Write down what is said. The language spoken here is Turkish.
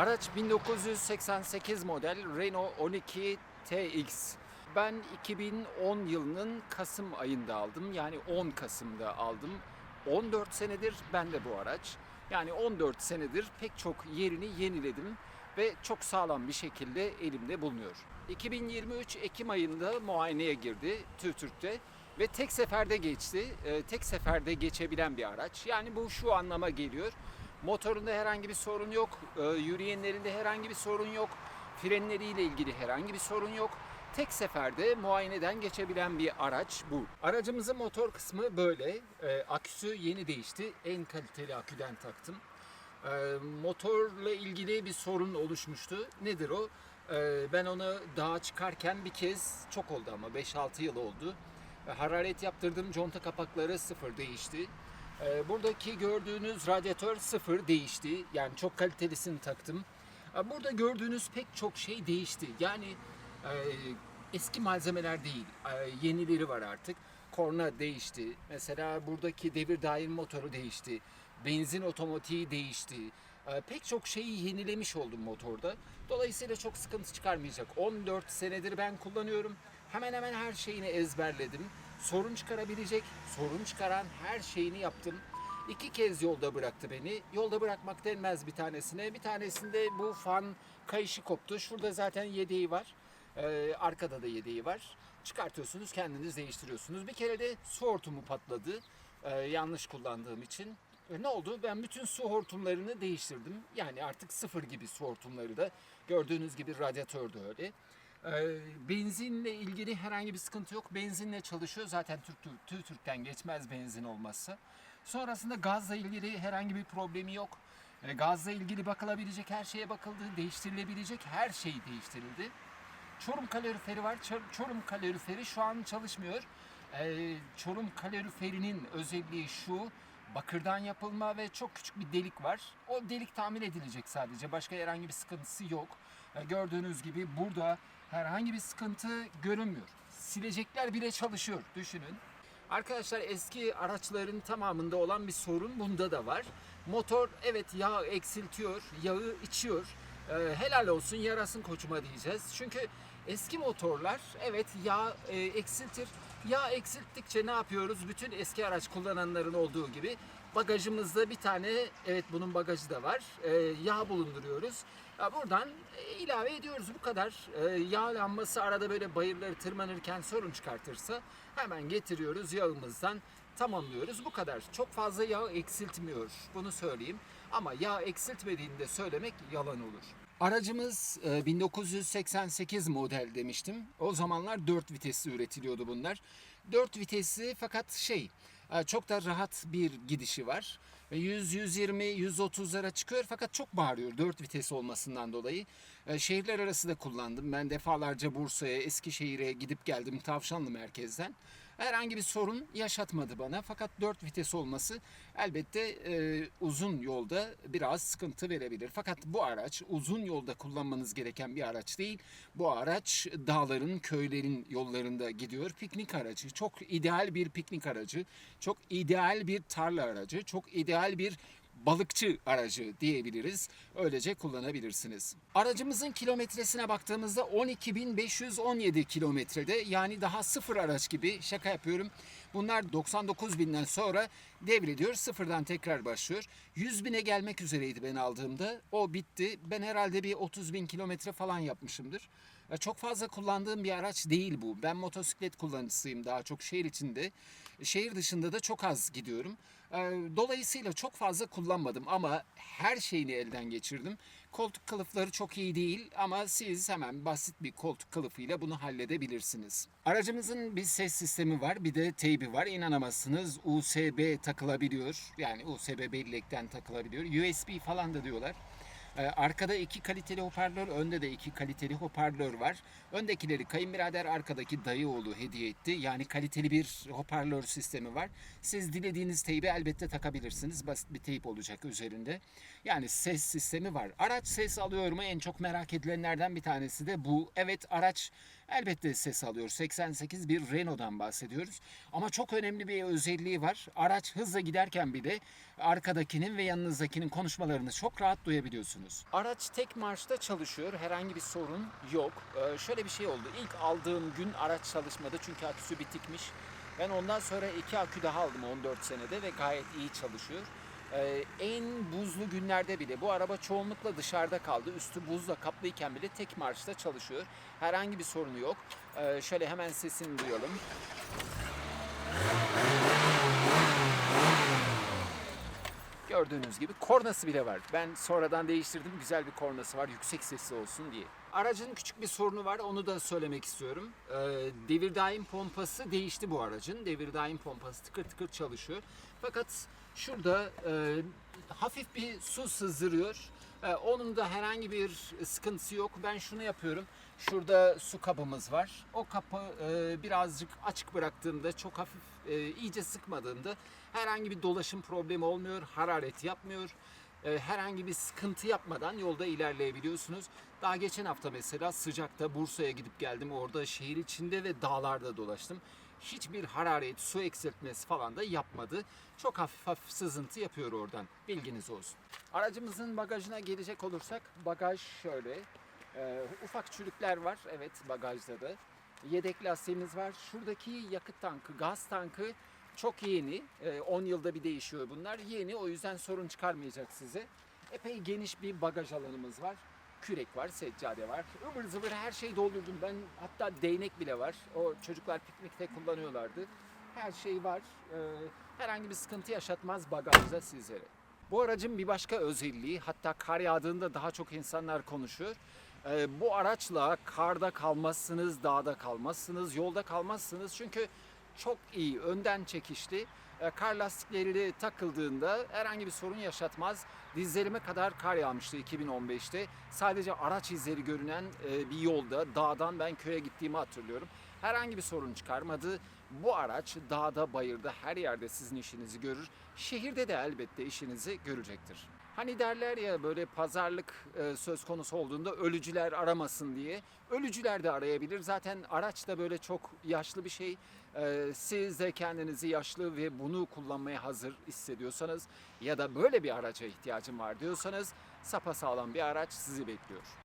Araç 1988 model Renault 12 TX. Ben 2010 yılının Kasım ayında aldım. Yani 10 Kasım'da aldım. 14 senedir bende bu araç. Yani 14 senedir pek çok yerini yeniledim ve çok sağlam bir şekilde elimde bulunuyor. 2023 Ekim ayında muayeneye girdi TÜRTÜRK'te ve tek seferde geçti. Ee, tek seferde geçebilen bir araç. Yani bu şu anlama geliyor. Motorunda herhangi bir sorun yok, e, yürüyenlerinde herhangi bir sorun yok, frenleriyle ilgili herhangi bir sorun yok. Tek seferde muayeneden geçebilen bir araç bu. Aracımızın motor kısmı böyle. E, aküsü yeni değişti. En kaliteli aküden taktım. E, motorla ilgili bir sorun oluşmuştu. Nedir o? E, ben onu dağa çıkarken bir kez çok oldu ama 5-6 yıl oldu. E, hararet yaptırdım. Conta kapakları sıfır değişti. E, buradaki gördüğünüz radyatör sıfır değişti. Yani çok kalitelisini taktım. E, burada gördüğünüz pek çok şey değişti. Yani e, eski malzemeler değil. E, yenileri var artık. Korna değişti. Mesela buradaki devir dair motoru değişti. Benzin otomatiği değişti. Pek çok şeyi yenilemiş oldum motorda. Dolayısıyla çok sıkıntı çıkarmayacak. 14 senedir ben kullanıyorum. Hemen hemen her şeyini ezberledim. Sorun çıkarabilecek, sorun çıkaran her şeyini yaptım. İki kez yolda bıraktı beni. Yolda bırakmak denmez bir tanesine. Bir tanesinde bu fan kayışı koptu. Şurada zaten yedeği var. Ee, arkada da yedeği var. Çıkartıyorsunuz, kendiniz değiştiriyorsunuz. Bir kere de su hortumu patladı. Ee, yanlış kullandığım için. E, ne oldu? Ben bütün su hortumlarını değiştirdim. Yani artık sıfır gibi su hortumları da. Gördüğünüz gibi radyatör de öyle. Ee, benzinle ilgili herhangi bir sıkıntı yok. Benzinle çalışıyor. Zaten Türk, Türk, Türk'ten geçmez benzin olmazsa. Sonrasında gazla ilgili herhangi bir problemi yok. Ee, gazla ilgili bakılabilecek her şeye bakıldı. Değiştirilebilecek her şey değiştirildi. Çorum kaloriferi var. Çor- Çorum kaloriferi şu an çalışmıyor. Ee, Çorum kaloriferinin özelliği şu. Bakırdan yapılma ve çok küçük bir delik var. O delik tamir edilecek sadece. Başka herhangi bir sıkıntısı yok. Gördüğünüz gibi burada herhangi bir sıkıntı görünmüyor. Silecekler bile çalışıyor. Düşünün. Arkadaşlar eski araçların tamamında olan bir sorun bunda da var. Motor evet yağ eksiltiyor, yağı içiyor. Ee, helal olsun yarasın koçuma diyeceğiz. Çünkü eski motorlar evet yağ e, eksiltir. Yağ eksilttikçe ne yapıyoruz? Bütün eski araç kullananların olduğu gibi bagajımızda bir tane evet bunun bagajı da var. e, yağ bulunduruyoruz. Buradan e, ilave ediyoruz bu kadar. E, yağlanması arada böyle bayırları tırmanırken sorun çıkartırsa hemen getiriyoruz yağımızdan tamamlıyoruz. Bu kadar. Çok fazla yağ eksiltmiyor. Bunu söyleyeyim. Ama yağ eksiltmediğini de söylemek yalan olur. Aracımız e, 1988 model demiştim. O zamanlar 4 vitesli üretiliyordu bunlar. 4 vitesli fakat şey e, çok da rahat bir gidişi var. Ve 100, 120, 130'lara çıkıyor fakat çok bağırıyor 4 vites olmasından dolayı. E, Şehirler arası da kullandım. Ben defalarca Bursa'ya, Eskişehir'e gidip geldim Tavşanlı merkezden. Herhangi bir sorun yaşatmadı bana fakat 4 vites olması elbette e, uzun yolda biraz sıkıntı verebilir. Fakat bu araç uzun yolda kullanmanız gereken bir araç değil. Bu araç dağların, köylerin yollarında gidiyor. Piknik aracı, çok ideal bir piknik aracı, çok ideal bir tarla aracı, çok ideal bir balıkçı aracı diyebiliriz. Öylece kullanabilirsiniz. Aracımızın kilometresine baktığımızda 12.517 kilometrede yani daha sıfır araç gibi şaka yapıyorum. Bunlar 99 binden sonra devrediyor sıfırdan tekrar başlıyor. 100 bine gelmek üzereydi ben aldığımda o bitti. Ben herhalde bir 30 bin kilometre falan yapmışımdır. Ya Çok fazla kullandığım bir araç değil bu. Ben motosiklet kullanıcısıyım daha çok şehir içinde. Şehir dışında da çok az gidiyorum. Ee, Dolayısıyla çok fazla kullanmadım ama her şeyini elden geçirdim. Koltuk kılıfları çok iyi değil ama siz hemen basit bir koltuk kılıfıyla bunu halledebilirsiniz. Aracımızın bir ses sistemi var bir de teybi var. İnanamazsınız USB takılabiliyor. Yani USB bellekten takılabiliyor. USB falan da diyorlar. Ee, Arkada iki kaliteli hoparlör, önde de iki kaliteli hoparlör var. Öndekileri kayınbirader, arkadaki dayıoğlu hediye etti. Yani kaliteli bir hoparlör sistemi var. Siz dilediğiniz teybi elbette takabilirsiniz. Basit bir teyp olacak üzerinde. Yani ses sistemi var. Araç ses alıyor mu? En çok merak edilenlerden bir tanesi de bu. Evet araç elbette ses alıyor. 88 bir Renault'dan bahsediyoruz. Ama çok önemli bir özelliği var. Araç hızla giderken bile arkadakinin ve yanınızdakinin konuşmalarını çok rahat duyabiliyorsunuz. Araç tek marşta çalışıyor. Herhangi bir sorun yok. Ee, şöyle bir şey oldu. İlk aldığım gün araç çalışmadı çünkü aküsü bitikmiş. Ben ondan sonra iki akü daha aldım 14 senede ve gayet iyi çalışıyor. Ee, en buzlu günlerde bile bu araba çoğunlukla dışarıda kaldı. Üstü buzla kaplıyken bile tek marşta çalışıyor. Herhangi bir sorunu yok. Ee, şöyle hemen sesini duyalım. Gördüğünüz gibi kornası bile var. Ben sonradan değiştirdim. Güzel bir kornası var. Yüksek sesli olsun diye. Aracın küçük bir sorunu var. Onu da söylemek istiyorum. Ee, devir daim pompası değişti bu aracın. Devir daim pompası tıkır tıkır çalışıyor. Fakat şurada e, hafif bir su sızdırıyor. Ee, onun da herhangi bir sıkıntısı yok. Ben şunu yapıyorum. Şurada su kabımız var. O kapı e, birazcık açık bıraktığımda çok hafif e, iyice sıkmadığımda herhangi bir dolaşım problemi olmuyor. Hararet yapmıyor. E, herhangi bir sıkıntı yapmadan yolda ilerleyebiliyorsunuz. Daha geçen hafta mesela sıcakta Bursa'ya gidip geldim. Orada şehir içinde ve dağlarda dolaştım. Hiçbir hararet, su eksiltmesi falan da yapmadı. Çok hafif hafif sızıntı yapıyor oradan. Bilginiz olsun. Aracımızın bagajına gelecek olursak bagaj şöyle. Ee, ufak çürükler var evet bagajda da. Yedek lastiğimiz var. Şuradaki yakıt tankı, gaz tankı çok yeni. Ee, 10 yılda bir değişiyor bunlar. Yeni o yüzden sorun çıkarmayacak size. Epey geniş bir bagaj alanımız var. Kürek var, seccade var. Ivır zıvır her şeyi doldurdum. Ben hatta değnek bile var. O çocuklar piknikte kullanıyorlardı. Her şey var. Ee, herhangi bir sıkıntı yaşatmaz bagajda sizlere. Bu aracın bir başka özelliği hatta kar yağdığında daha çok insanlar konuşuyor. Ee, bu araçla karda kalmazsınız, dağda kalmazsınız, yolda kalmazsınız. Çünkü çok iyi önden çekişli. Ee, kar lastikleri takıldığında herhangi bir sorun yaşatmaz. Dizlerime kadar kar yağmıştı 2015'te. Sadece araç izleri görünen e, bir yolda dağdan ben köye gittiğimi hatırlıyorum. Herhangi bir sorun çıkarmadı. Bu araç dağda, bayırda her yerde sizin işinizi görür. Şehirde de elbette işinizi görecektir. Hani derler ya böyle pazarlık e, söz konusu olduğunda ölücüler aramasın diye. Ölücüler de arayabilir. Zaten araç da böyle çok yaşlı bir şey. E, siz de kendinizi yaşlı ve bunu kullanmaya hazır hissediyorsanız ya da böyle bir araca ihtiyacım var diyorsanız sapasağlam bir araç sizi bekliyor.